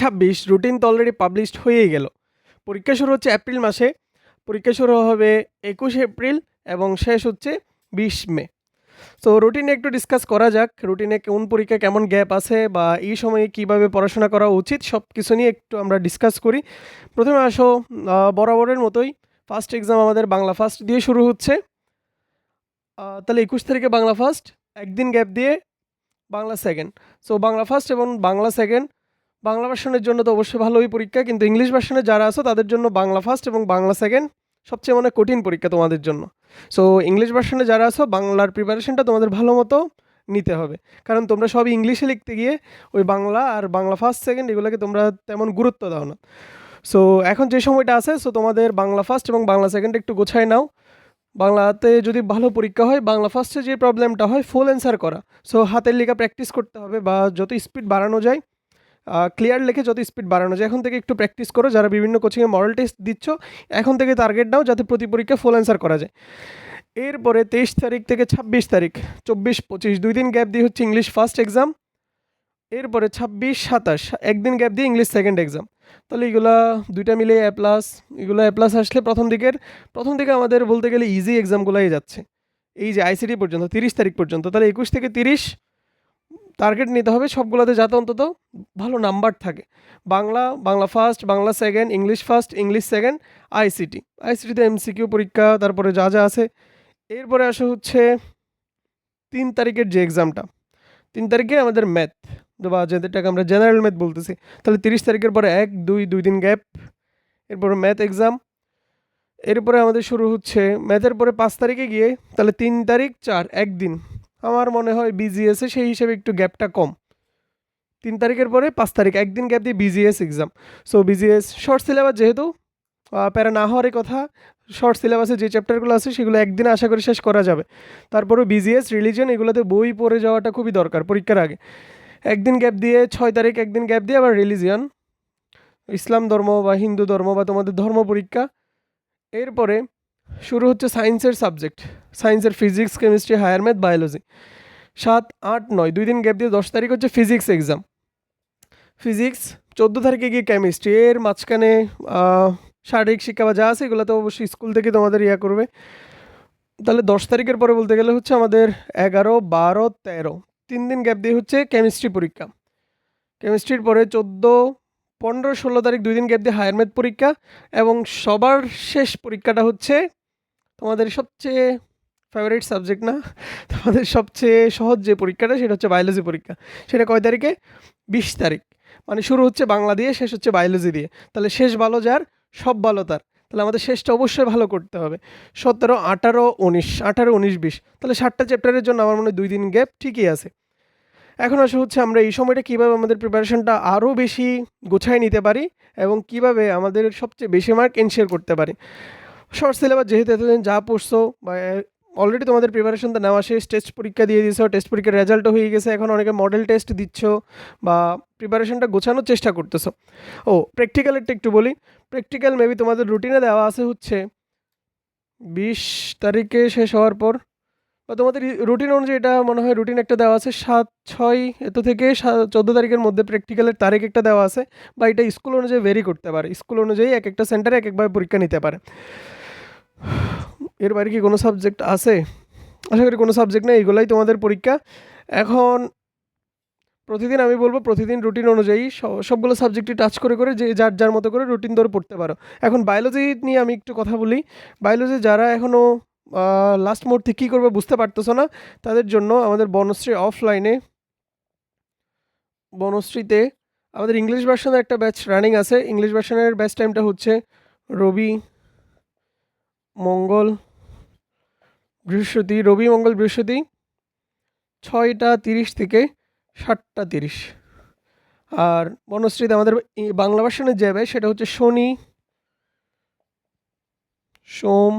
ছাব্বিশ রুটিন তো already published হয়েই গেল। পরীক্ষা শুরু হচ্ছে এপ্রিল মাসে। পরীক্ষা শুরু হবে একুশ এপ্রিল এবং শেষ হচ্ছে বিশ মে। তো রুটিনে একটু ডিসকাস করা যাক। রুটিনে কোন পরীক্ষা কেমন গ্যাপ আছে বা এই সময়ে কীভাবে পড়াশোনা করা উচিত সব কিছু নিয়ে একটু আমরা ডিসকাস করি। প্রথমে আসো বরাবরের মতোই। ফার্স্ট এক্সাম আমাদের বাংলা ফার্স্ট দিয়ে শুরু হচ্ছে। তাহলে একুশ তারিখে বাংলা ফার্স্ট একদিন গ্যাপ দিয়ে Bangla second so Bangla first এবং বাংলা সেকেন্ড বাংলা ভার্সনের জন্য তো অবশ্যই ভালোই পরীক্ষা, কিন্তু ইংলিশ ভার্সনে যারা আছো তাদের জন্য বাংলা ফার্স্ট এবং বাংলা সেকেন্ড সবচেয়ে মানে কঠিন পরীক্ষা তোমাদের জন্য। সো ইংলিশ ভার্সনে যারা আছো, বাংলার প্রিপারেশনটা তোমাদের ভালো মতো নিতে হবে। কারণ তোমরা সব ইংলিশে লিখতে গিয়ে ওই বাংলা আর বাংলা ফার্স্ট সেকেন্ড এগুলোকে তোমরা তেমন গুরুত্ব দাও না। সো এখন যে সময়টা আছে সো তোমাদের বাংলা ফার্স্ট এবং বাংলা সেকেন্ড একটু গোছায় নাও। বাংলাতে যদি ভালো পরীক্ষা হয়, বাংলা ফার্স্টে যে প্রবলেমটা হয় ফুল অ্যান্সার করা। সো হাতের লেখা প্র্যাকটিস করতে হবে বা যত স্পিড বাড়ানো যায় ক্লিয়ার লেখে যত স্পিড বাড়ানো যায়। এখন থেকে একটু প্র্যাকটিস করো, যারা বিভিন্ন কোচিংয়ে মডেল টেস্ট দিচ্ছ, এখন থেকে টার্গেট নাও যাতে প্রতি পরীক্ষা ফুল অ্যান্সার করা যায়। এরপরে তেইশ তারিখ থেকে ছাব্বিশ তারিখ, চব্বিশ, পঁচিশ, দুই দিন গ্যাপ দিয়ে হচ্ছে ইংলিশ ফার্স্ট এক্সাম এরপরে ছাব্বিশ, সাতাশ, একদিন গ্যাপ দিয়ে ইংলিশ সেকেন্ড এক্সাম তাহলে এগুলা দুইটা মিলে এ প্লাস এগুলো এ প্লাস আসলে প্রথম দিকের, প্রথম দিকে আমাদের বলতে গেলে ইজি এক্সামগুলোই যাচ্ছে। এই যে আইসিডি পর্যন্ত, তিরিশ তারিখ পর্যন্ত, তাহলে একুশ থেকে তিরিশ টার্গেট নিতে হবে সবগুলোতে যাতে অন্তত ভালো নাম্বার থাকে। Bangla Bangla first Bangla second English first English second ICT আইসিটিতে MCQ পরীক্ষা, তারপরে যা যা আছে। এরপরে আসে হচ্ছে তিন তারিখের যে এক্সামটা তিন তারিখে আমাদের ম্যাথ বা যেটাকে আমরা জেনারেল ম্যাথ বলতেছি। তাহলে তিরিশ তারিখের পরে এক, দুই দুই দিন গ্যাপ এরপরে ম্যাথ এক্সাম এরপরে আমাদের শুরু হচ্ছে ম্যাথের পরে পাঁচ তারিখে গিয়ে তাহলে তিন তারিখ, চার, একদিন। আমার মনে হয় বিজিএসে সেই হিসেবে একটু গ্যাপটা কম। তিন তারিখের পরে পাঁচ তারিখ, একদিন গ্যাপ দিয়ে BGS exam so BGS short syllabus যেহেতু প্যারা না হওয়ারই কথা শর্ট সিলেবাসে যে চ্যাপ্টারগুলো আছে, সেগুলো একদিনে আশা করি শেষ করা যাবে। তারপরেও বিজিএস রিলিজন এগুলোতে বই পড়ে যাওয়াটা খুবই দরকার পরীক্ষার আগে। একদিন গ্যাপ দিয়ে ছয় তারিখ, একদিন গ্যাপ দিয়ে আবার রিলিজিয়ন ইসলাম ধর্ম বা হিন্দু ধর্ম বা তোমাদের ধর্ম পরীক্ষা। এরপরে শুরু হচ্ছে সায়েন্সের সাবজেক্ট। সায়েন্সের physics, chemistry, higher math, biology. সাত, আট, নয়, দুই দিন গ্যাপ দিয়ে দশ তারিখ হচ্ছে ফিজিক্স এক্সাম ফিজিক্স, চোদ্দ তারিখে গিয়ে কেমিস্ট্রি এর মাঝখানে শারীরিক শিক্ষা বা যা আছে এগুলো তো অবশ্যই স্কুল থেকে তোমাদের ইয়া করবে। তাহলে দশ তারিখের পরে বলতে গেলে হচ্ছে আমাদের এগারো, বারো, তেরো। তিন দিন গ্যাপ দিয়ে হচ্ছে কেমিস্ট্রি পরীক্ষা। কেমিস্ট্রির পরে চোদ্দ, পনেরো, ষোলো তারিখ দুই দিন গ্যাপ দিয়ে হায়ার ম্যাথ পরীক্ষা এবং সবার শেষ পরীক্ষাটা হচ্ছে তোমাদের সবচেয়ে ফেভারিট সাবজেক্ট না? তোমাদের সবচেয়ে সহজ যে পরীক্ষাটা, সেটা হচ্ছে বায়োলজি পরীক্ষা। সেটা কয় তারিখে? বিশ তারিখ। মানে শুরু হচ্ছে বাংলা দিয়ে, শেষ হচ্ছে বায়োলজি দিয়ে। তাহলে শেষ ভালো যার? সব ভালো তার। তাহলে আমাদের শেষটা অবশ্যই ভালো করতে হবে। সতেরো, আঠারো, উনিশ। আঠারো, উনিশ, বিশ। তাহলে ষাটটা চ্যাপ্টারের জন্য আমার মনে হয় দুই দিন গ্যাপ ঠিকই আছে। এখন আসে হচ্ছে আমরা এই সময়টা কীভাবে আমাদের প্রিপারেশনটা আরও বেশি গোছায় নিতে পারি এবং কীভাবে আমাদের সবচেয়ে বেশি মার্ক এনশিওর করতে পারি। শর্ট সিলেবাস যেহেতু এতদিন যা পড়ছো, বা অলরেডি তোমাদের প্রিপারেশনটা নেওয়া শেষ টেস্ট পরীক্ষা দিয়ে দিয়েছ টেস্ট পরীক্ষার রেজাল্টও হয়ে গেছে, এখন অনেকে মডেল টেস্ট দিচ্ছ, বা প্রিপারেশনটা গোছানোর চেষ্টা করতেছো। ও প্র্যাকটিক্যালেরটা একটু বলি প্র্যাকটিক্যাল মেবি তোমাদের রুটিনে দেওয়া আছে হচ্ছে, বিশ তারিখে শেষ হওয়ার পর, বা, তোমাদের রুটিন অনুযায়ী এটা মনে হয় রুটিন একটা দেওয়া আছে, সাত, ছয় এত থেকে চোদ্দ তারিখের মধ্যে প্র্যাকটিক্যালের তারিখ একটা দেওয়া আছে, বা, এটা স্কুল অনুযায়ী ভেরি করতে পারে স্কুল অনুযায়ী এক একটা সেন্টারে এক একভাবে পরীক্ষা নিতে পারে। এর বাইরে কি কোনো সাবজেক্ট আছে? আশা করি কোনো সাবজেক্ট নেই, এগুলাই তোমাদের পরীক্ষা। এখন প্রতিদিন আমি বলব, প্রতিদিন রুটিন অনুযায়ী সবগুলো সাবজেক্টই টাচ করে করে যে, যার যার মতো করে রুটিন ধরে পড়তে পারো। এখন বায়োলজি নিয়ে আমি একটু কথা বলি। বায়োলজি যারা এখনও লাস্ট মুহূর্তে কী করবে বুঝতে পারতেছো না, তাদের জন্য আমাদের বনশ্রী অফলাইনে বনশ্রীতে আমাদের ইংলিশ ভার্সনের একটা ব্যাচ রানিং আছে। ইংলিশ ভার্সনের ব্যাচ টাইমটা হচ্ছে রবি, মঙ্গল বৃহস্পতি, রবি মঙ্গল বৃহস্পতি, ছয়টা তিরিশ থেকে সাতটা তিরিশ। আর বনশ্রীতে আমাদের বাংলা ভার্সনের যে ব্যাচ সেটা হচ্ছে শনি, সোম,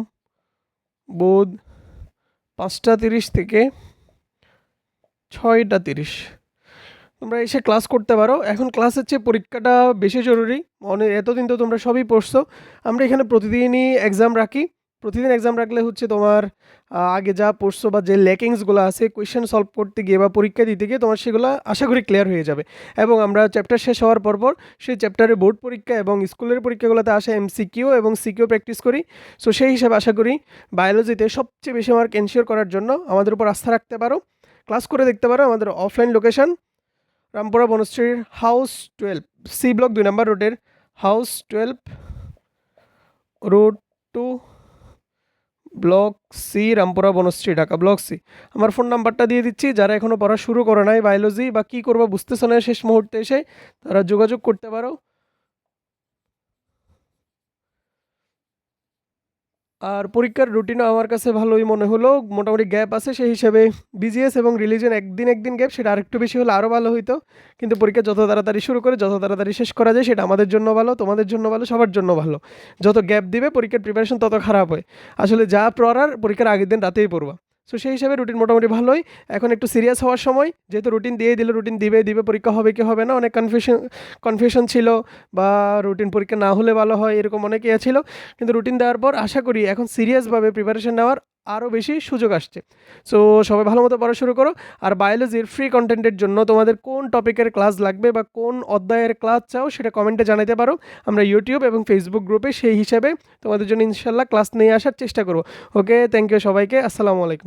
বুধ, পাঁচটা তিরিশ থেকে ছয়টা তিরিশ। তোমরা এসে ক্লাস করতে পারো। এখন ক্লাসের চেয়ে পরীক্ষাটা বেশি জরুরি। অনেক এতদিন তো তোমরা সবই পড়ছো। আমরা এখানে প্রতিদিনই এক্সাম রাখি। প্রতিদিন এক্সাম রাখলে হচ্ছে তোমার আগে যা পড়ছো বা যে ল্যাকিংসগুলো আছে কোয়েশ্চেন সলভ করতে গিয়ে বা পরীক্ষা দিতে গিয়ে তোমার সেগুলো আশা করি ক্লিয়ার হয়ে যাবে। এবং আমরা চ্যাপ্টার শেষ হওয়ার পর পর সেই চ্যাপ্টারে বোর্ড পরীক্ষা এবং স্কুলের পরীক্ষাগুলোতে আসে এমসিকিউ এবং সিকিউ প্র্যাকটিস করি। সো সেই হিসাবে আশা করি বায়োলজিতে সবচেয়ে বেশি মার্ক এনশিওর করার জন্য আমাদের উপর আস্থা রাখতে পারো। ক্লাস করে দেখতে পারো আমাদের অফলাইন লোকেশন রামপুরা বনশ্রীর হাউস টুয়েলভ সি ব্লক দুই নম্বর রোডের house twelve road two block C Rampura Banasree Dhaka block C আমার ফোন নাম্বারটা দিয়ে দিচ্ছি, যারা এখনও পড়া শুরু করে নাই বায়োলজি বা কী করব বুঝতেছে না শেষ মুহূর্তে এসে, তারা যোগাযোগ করতে পারো। আর পরীক্ষার রুটিনও আমার কাছে ভালোই মনে হলো। মোটামুটি গ্যাপ আছে সেই হিসেবে বিজিএস এবং রিলিজন একদিন একদিন গ্যাপ সেটা আরেকটু বেশি হলে আরও ভালো হইতো। কিন্তু পরীক্ষা যত তাড়াতাড়ি শুরু করে, যত তাড়াতাড়ি শেষ করা যায়, সেটা আমাদের জন্য ভালো, তোমাদের জন্য ভালো, সবার জন্য ভালো। যত গ্যাপ দিবে, পরীক্ষার প্রিপারেশন তত খারাপ হয়। আসলে যা পড়ার, পরীক্ষার আগের দিন রাতেই পড়বা। সো সেই হিসাবে রুটিন মোটামুটি ভালোই। এখন একটু সিরিয়াস হওয়ার সময়, যেহেতু রুটিন দিয়ে দিলে রুটিন দিবে দিবে, পরীক্ষা হবে কি হবে না, অনেক কনফিউশন কনফিউশন ছিল বা রুটিন পরীক্ষা না হলে ভালো হয়, এরকম অনেক ইয়ে ছিল। কিন্তু রুটিন দেওয়ার পর আশা করি এখন সিরিয়াসভাবে প্রিপারেশন নেওয়ার আরও বেশি সুযোগ আসছে। সো সবাই ভালো মতো পড়া শুরু করো। আর বায়োলজির ফ্রি কন্টেন্টের জন্য তোমাদের কোন টপিকের ক্লাস লাগবে বা কোন অধ্যায়ের ক্লাস চাও সেটা কমেন্টে জানাতে পারো। আমরা ইউটিউব এবং ফেসবুক গ্রুপে সেই হিসাবে তোমাদের জন্য ইনশাল্লাহ ক্লাস নিয়ে আসার চেষ্টা করব। ওকে থ্যাংক ইউ সবাইকে। আসসালামু আলাইকুম।